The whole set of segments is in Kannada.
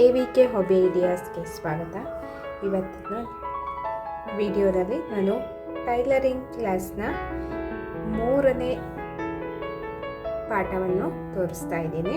ಎ ವಿ ಕೆ ಹೊಬೆ ಐಡಿಯಾಸ್ಗೆ ಸ್ವಾಗತ. ಇವತ್ತಿನ ವಿಡಿಯೋದಲ್ಲಿ ನಾನು ಟೈಲರಿಂಗ್ ಕ್ಲಾಸ್ನ ಮೂರನೇ ಪಾಠವನ್ನು ತೋರಿಸ್ತಾ ಇದ್ದೀನಿ.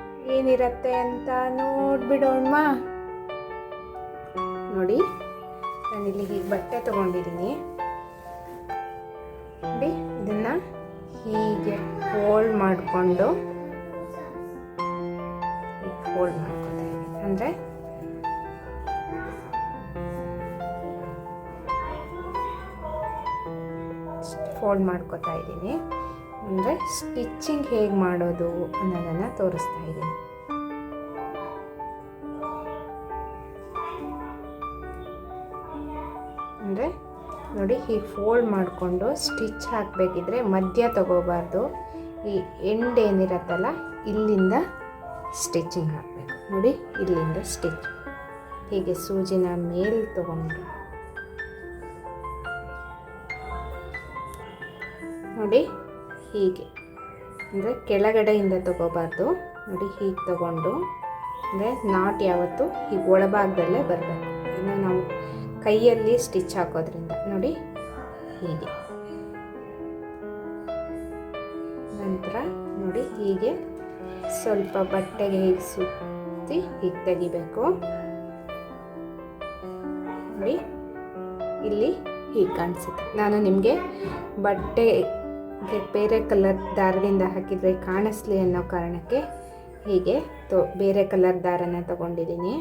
ಏನಿರತ್ತೆ ಅಂತ ನೋಡ್ಬಿಡೋಣ ನೋಡಿ, ನಾನಿಲ್ಲಿ ಹೀಗೆ ಬಟ್ಟೆ ತೊಗೊಂಡಿದ್ದೀನಿ. ನೋಡಿ, ಇದನ್ನ ಹೀಗೆ ಫೋಲ್ಡ್ ಮಾಡಿಕೊಂಡು ಫೋಲ್ಡ್ ಮಾಡ್ಕೊತಾ ಇದ್ದೀನಿ. ಅಂದರೆ ಫೋಲ್ಡ್ ಮಾಡ್ಕೊತಾ ಇದ್ದೀನಿ. ಅಂದರೆ ಸ್ಟಿಚ್ಚಿಂಗ್ ಹೇಗೆ ಮಾಡೋದು ಅನ್ನೋದನ್ನು ತೋರಿಸ್ತಾ ಇದ್ದೀನಿ. ಅಂದರೆ ನೋಡಿ ಹೀಗೆ ಫೋಲ್ಡ್ ಮಾಡಿಕೊಂಡು ಸ್ಟಿಚ್ ಹಾಕಬೇಕಿದ್ರೆ ಮಧ್ಯ ತಗೋಬಾರ್ದು. ಈ ಎಂಡ್ ಏನಿರತ್ತಲ್ಲ, ಇಲ್ಲಿಂದ ಸ್ಟಿಚಿಂಗ್ ಹಾಕಬೇಕು. ನೋಡಿ, ಇಲ್ಲಿಂದ ಸ್ಟಿಚ್. ಹೀಗೆ ಸೂಜಿನ ಮೇಲೆ ತಗೊಂಡು. ನೋಡಿ ಹೀಗೆ. ಅಂದರೆ ಕೆಳಗಡೆಯಿಂದ ತಗೋಬಾರ್ದು. ನೋಡಿ, ಹೀಗೆ ತಗೊಂಡು. ಅಂದರೆ ನಾಟ್ ಯಾವತ್ತು ಹೀಗೆ ಒಳಭಾಗದಲ್ಲೇ ಬರಬೇಕು. ಇನ್ನು ನಾವು ಕೈಯಲ್ಲಿ ಸ್ಟಿಚ್ ಹಾಕೋದ್ರಿಂದ. ನೋಡಿ, ಹೀಗೆ. ನಂತರ ನೋಡಿ, ಹೀಗೆ ಸ್ವಲ್ಪ ಬಟ್ಟೆಗೆ ಹೀಗೆ ಸುತ್ತಿ ಹೀಗೆ ತೆಗಿಬೇಕು. ನೋಡಿ, ಇಲ್ಲಿ ಹೀಗೆ ಕಾಣಿಸುತ್ತೆ. ನಾನು ನಿಮಗೆ ಬಟ್ಟೆ ಬೇರೆ ಕಲರ್ ದಾರದಿಂದ ಹಾಕಿದರೆ ಕಾಣಿಸ್ಲಿ ಅನ್ನೋ ಕಾರಣಕ್ಕೆ ಹೀಗೆ ತೊ ಬೇರೆ ಕಲರ್ ದಾರನ ತಗೊಂಡಿದ್ದೀನಿ.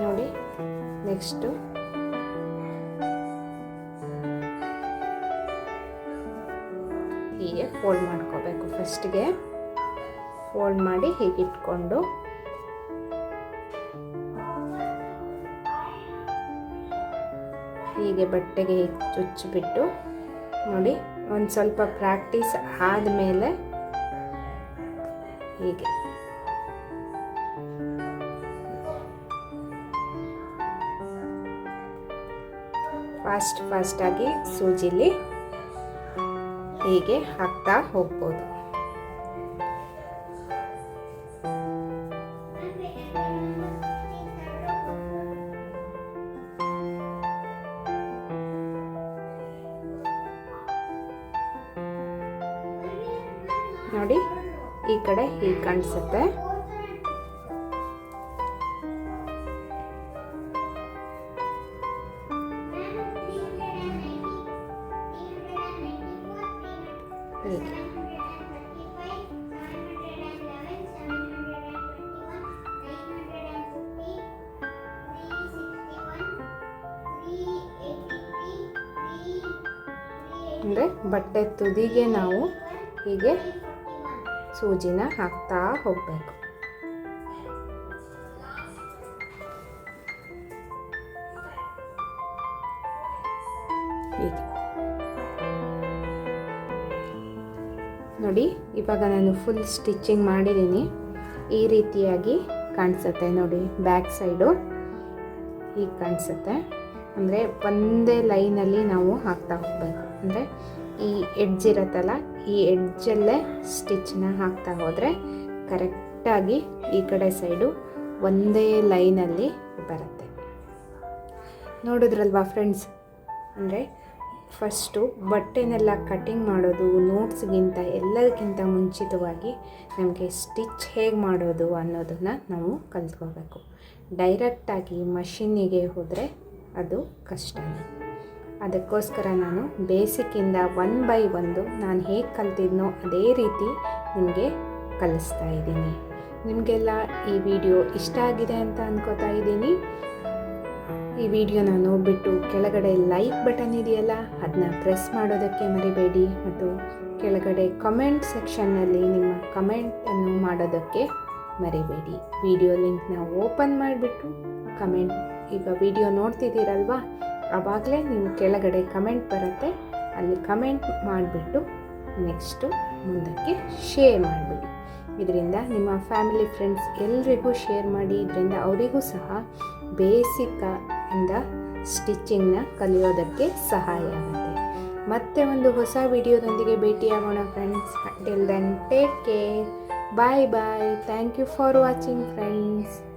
ನೋಡಿ ನೆಕ್ಸ್ಟು ಹೀಗೆ ಫೋಲ್ಡ್ ಮಾಡ್ಕೋಬೇಕು ಫಸ್ಟ್ಗೆ ಫೋಲ್ಡ್ ಮಾಡಿ ಹೀಗೆ ಇಟ್ಕೊಂಡು. ಹೀಗೆ ಬಟ್ಟೆಗೆ ಚುಚ್ಚಿಬಿಟ್ಟು, ನೋಡಿ, ಒಂದು ಸ್ವಲ್ಪ ಪ್ರಾಕ್ಟೀಸ್ ಆದಮೇಲೆ ಹೀಗೆ. ಫಾಸ್ಟ್ ಫಾಸ್ಟಾಗಿ ಸೂಜಿಲಿ ಹೀಗೆ ಹಾಕ್ತಾ ಹೋಗ್ಬೋದು. ನೋಡಿ ಈ ಕಡೆ ಹೀಗೆ ಕಾಣಿಸುತ್ತೆ. ಹೀಗೆ ಅಂದರೆ ಬಟ್ಟೆ ತುದಿಗೆ ನಾವು ಹೀಗೆ ಸೂಜಿನ ಹಾಕ್ತಾ ಹೋಗಬೇಕು. ನೋಡಿ, ಇವಾಗ ನಾನು ಫುಲ್ ಸ್ಟಿಚ್ಚಿಂಗ್ ಮಾಡಿದ್ದೀನಿ. ಈ ರೀತಿಯಾಗಿ ಕಾಣಿಸುತ್ತೆ ನೋಡಿ ಬ್ಯಾಕ್ ಸೈಡು ಹೀಗೆ ಕಾಣಿಸುತ್ತೆ. ಅಂದರೆ ಒಂದೇ ಲೈನಲ್ಲಿ ನಾವು ಹಾಕ್ತಾ ಹೋಗಬೇಕು. ಅಂದರೆ ಈ ಎಡ್ಜ್ ಇರುತ್ತಲ್ಲ, ಈ ಎಡ್ಜಲ್ಲೇ ಸ್ಟಿಚ್ನ ಹಾಕ್ತಾ ಹೋದರೆ ಕರೆಕ್ಟಾಗಿ ಈ ಕಡೆ ಸೈಡು ಒಂದೇ ಲೈನಲ್ಲಿ ಬರುತ್ತೆ. ನೋಡಿದ್ರಲ್ವಾ ಫ್ರೆಂಡ್ಸ್ ಅಂದರೆ ಫಸ್ಟು ಬಟ್ಟೆನೆಲ್ಲ ಕಟ್ಟಿಂಗ್ ಮಾಡೋದು, ನೋಟ್ಸ್ಗಿಂತ ಎಲ್ಲದಕ್ಕಿಂತ ಮುಂಚಿತವಾಗಿ ನಮಗೆ ಸ್ಟಿಚ್ ಹೇಗೆ ಮಾಡೋದು ಅನ್ನೋದನ್ನು ನಾವು ಕಲ್ತ್ಕೋಬೇಕು. ಡೈರೆಕ್ಟಾಗಿ ಮಷಿನ್ನಿಗೆ ಹೋದರೆ ಅದು ಕಷ್ಟನೇ. ಅದಕ್ಕೋಸ್ಕರ ನಾನು ಬೇಸಿಕ್ಕಿಂದ ಒನ್ ಬೈ ಒಂದು ನಾನು ಹೇಗೆ ಕಲ್ತಿದ್ನೋ ಅದೇ ರೀತಿ ನಿಮಗೆ ಕಲಿಸ್ತಾ ಇದ್ದೀನಿ. ನಿಮಗೆಲ್ಲ ಈ ವಿಡಿಯೋ ಇಷ್ಟ ಆಗಿದೆ ಅಂತ ಅನ್ಕೋತಾ ಇದ್ದೀನಿ. ಈ ವಿಡಿಯೋನ ನೋಡಿಬಿಟ್ಟು ಕೆಳಗಡೆ ಲೈಕ್ ಬಟನ್ ಇದೆಯಲ್ಲ ಅದನ್ನ ಪ್ರೆಸ್ ಮಾಡೋದಕ್ಕೆ ಮರಿಬೇಡಿ ಮತ್ತು ಕೆಳಗಡೆ ಕಮೆಂಟ್ ಸೆಕ್ಷನ್ನಲ್ಲಿ ನಿಮ್ಮ ಕಮೆಂಟನ್ನು ಮಾಡೋದಕ್ಕೆ ಮರಿಬೇಡಿ. ವಿಡಿಯೋ ಲಿಂಕ್ನ ಓಪನ್ ಮಾಡಿಬಿಟ್ಟು ಕಮೆಂಟ್ ಈಗ ವಿಡಿಯೋ ನೋಡ್ತಿದ್ದೀರಲ್ವಾ? ಅವಾಗಲೇ ನೀವು ಕೆಳಗಡೆ ಕಮೆಂಟ್ ಬರುತ್ತೆ, ಅಲ್ಲಿ ಕಮೆಂಟ್ ಮಾಡಿಬಿಟ್ಟು ನೆಕ್ಸ್ಟು ಮುಂದಕ್ಕೆ ಶೇರ್ ಮಾಡಿಬಿಡಿ. ಇದರಿಂದ ನಿಮ್ಮ ಫ್ಯಾಮಿಲಿ ಫ್ರೆಂಡ್ಸ್ ಎಲ್ರಿಗೂ ಶೇರ್ ಮಾಡಿ, ಇದರಿಂದ ಅವರಿಗೂ ಸಹ ಬೇಸಿಕ್ ಇಂದ ಸ್ಟಿಚಿಂಗ್ನ ಕಲಿಯೋದಕ್ಕೆ ಸಹಾಯ ಆಗುತ್ತೆ. ಮತ್ತೆ ಒಂದು ಹೊಸ ವಿಡಿಯೋದೊಂದಿಗೆ ಭೇಟಿಯಾಗೋಣ friends till then take care bye bye thank you for watching friends